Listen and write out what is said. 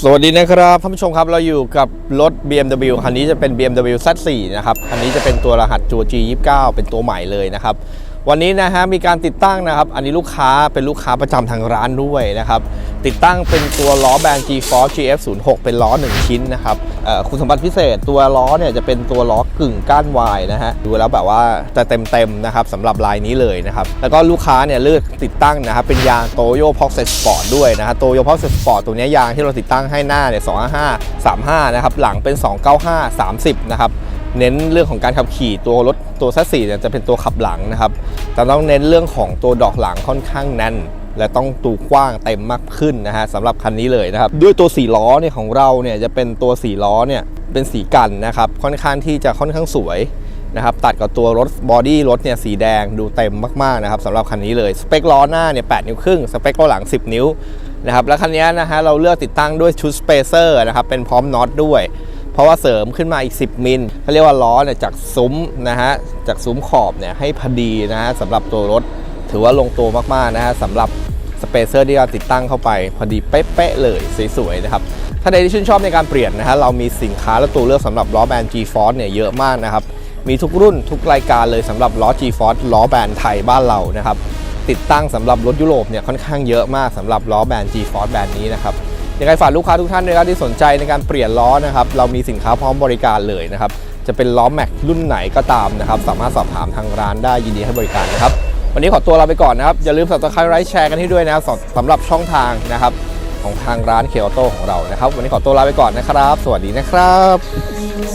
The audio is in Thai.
สวัสดีนะครับท่านผู้ชมครับเราอยู่กับรถ BMW คันนี้จะเป็น BMW Z4 นะครับ คันนี้จะเป็นตัวรหัสตัว G29 เป็นตัวใหม่เลยนะครับ วันนี้นะฮะมีการติดตั้งนะครับ อันนี้ลูกค้าเป็นลูกค้าประจำทางร้านด้วยนะครับ ติดตั้งเป็นตัวล้อแบรนด์ G-Force GF06 เป็นล้อ 1 ชิ้นนะครับคุณสมบัติพิเศษตัวล้อเนี่ยจะเป็นตัวล้อกึ่งก้านวายนะฮะดูแล้วแบบว่าจะเต็มๆนะครับสำหรับลายนี้เลยนะครับ แล้วก็ลูกค้าเนี่ยเลือกติดตั้งนะครับเป็นยางโตโยพ็อกเซสปอร์ตด้วยนะฮะโตโยพ็อกเซสปอร์ตตัวเนี้ยยางที่เราติดตั้งให้หน้าเนี่ย255 35นะครับหลังเป็น 295 30นะครับ เน้นเรื่องของการขับขี่ตัวรถตัวซัสสี่เนี่ยจะเป็นตัวขับหลังนะครับแต่ต้องเน้นเรื่องของตัวดอกหลังค่อนข้างแน่นและต้องตูกว้างเต็มมากขึ้นนะฮะสำหรับคันนี้เลยนะครับ ด้วยตัว4ล้อเนี่ยของเราเนี่ยจะเป็นตัว4ล้อเนี่ยเป็นสีกันนะครับค่อนข้างที่จะค่อนข้างสวยนะครับตัดกับตัวรถบอดี้รถเนี่ยสีแดงดูเต็มมากๆนะครับสำหรับคันนี้เลยสเปคล้อหน้าเนี่ย8นิ้วครึ่งสเปคล้อหลัง 10 นิ้วนะครับแล้วคันนี้นะฮะเราเลือกติดตั้งด้วยชุดสเปเซอร์นะครับเป็นพร้อมน็อตด้วย เพราะว่าเสริมขึ้นมาอีก 10 มิลเขาเรียกว่าล้อเนี่ยจากซุ้มนะฮะจากซุ้มขอบเนี่ยให้พอดีนะฮะสำหรับตัวรถ ถือว่าลงตัวมากๆนะฮะสำหรับสเปเซอร์ที่เราติดตั้งเข้าไป พอดีเป๊ะๆเลยสวยๆนะครับถ้าใดที่ชื่นชอบในการเปลี่ยนนะฮะเรามีสินค้าและตัวเลือกสำหรับล้อแบรนด์ G-Force เนี่ยเยอะมากนะครับมีทุกรุ่นทุกรายการเลยสำหรับล้อ G-Force ล้อแบรนด์ไทยบ้านเรานะครับติดตั้งสำหรับรถยุโรปเนี่ยค่อนข้างเยอะมากสำหรับล้อแบรนด์ G-Force แบรนด์นี้นะครับ ยังไงฝากลูกค้าทุกท่านด้วยครับที่สนใจในการเปลี่ยนล้อนะครับเรามีสินค้าพร้อมบริการเลยนะครับจะเป็นล้อแม็กรุ่นไหนก็ตามนะครับสามารถสอบถามทางร้านได้ยินดีให้บริการนะครับวันนี้ขอตัวลาไปก่อนนะครับอย่าลืมสับสไครต์ไลค์แชร์กันให้ด้วยนะครับสำสำหรับช่องทางนะครับของทางร้านเคียวโตของเรานะครับ วันนี้ขอตัวลาไปก่อนนะครับ สวัสดีนะครับ